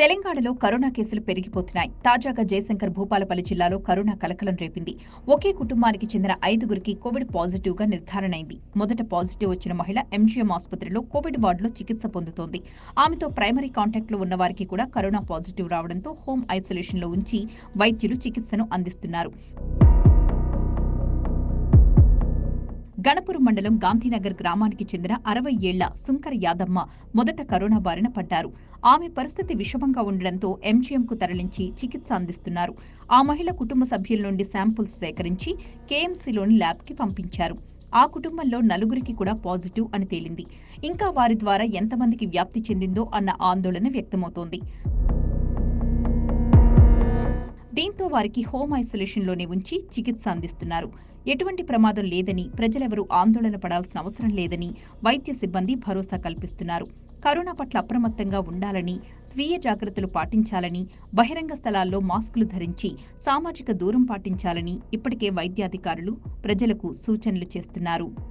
తెలంగాణలో కరోనా కేసులు పెరిగిపోతున్నాయి. తాజాగా జయశంకర్ భూపాలపల్లి జిల్లాలో కరోనా కలకలం రేపింది. ఒకే కుటుంబానికి చెందిన ఐదుగురికి కోవిడ్ పాజిటివ్గా నిర్ధారణ అయింది మొదట పాజిటివ్ వచ్చిన మహిళ ఎంజీఎం ఆసుపత్రిలో కోవిడ్ వార్డులో చికిత్స పొందుతోంది. ఆమెతో ప్రైమరీ కాంటాక్ట్లో ఉన్న వారికి కూడా కరోనా పాజిటివ్ రావడంతో హోం ఐసోలేషన్లో ఉంచి వైద్యులు చికిత్సను అందిస్తున్నారు. గణపురం మండలం గాంధీనగర్ గ్రామానికి చెందిన అరవై ఏళ్ళ సుంకర యాదమ్మ మొదట కరోనా బారిన పడ్డారు. ఆమె పరిస్థితి విషమంగా ఉండడంతో ఎంజీఎంకు తరలించి చికిత్స అందిస్తున్నారు. ఆ మహిళ కుటుంబ సభ్యుల నుండి శాంపుల్స్ సేకరించి కేఎంసీలోని ల్యాబ్కి పంపించారు. ఆ కుటుంబంలో నలుగురికి కూడా పాజిటివ్ అని తేలింది. ఇంకా వారి ద్వారా ఎంతమందికి వ్యాప్తి చెందిందో అన్న ఆందోళన వ్యక్తమవుతోంది. దీంతో వారికి హోమ్ ఐసోలేషన్లోనే ఉంచి చికిత్స అందిస్తున్నారు. ఎటువంటి ప్రమాదం లేదని ప్రజలెవరూ ఆందోళన పడాల్సిన అవసరం లేదని వైద్య సిబ్బంది భరోసా కల్పిస్తున్నారు. కరోనా పట్ల అప్రమత్తంగా ఉండాలని స్వీయ జాగ్రత్తలు పాటించాలని బహిరంగ స్థలాల్లో మాస్కులు ధరించి సామాజిక దూరం పాటించాలని ఇప్పటికే వైద్యాధికారులు ప్రజలకు సూచనలు చేస్తున్నారు.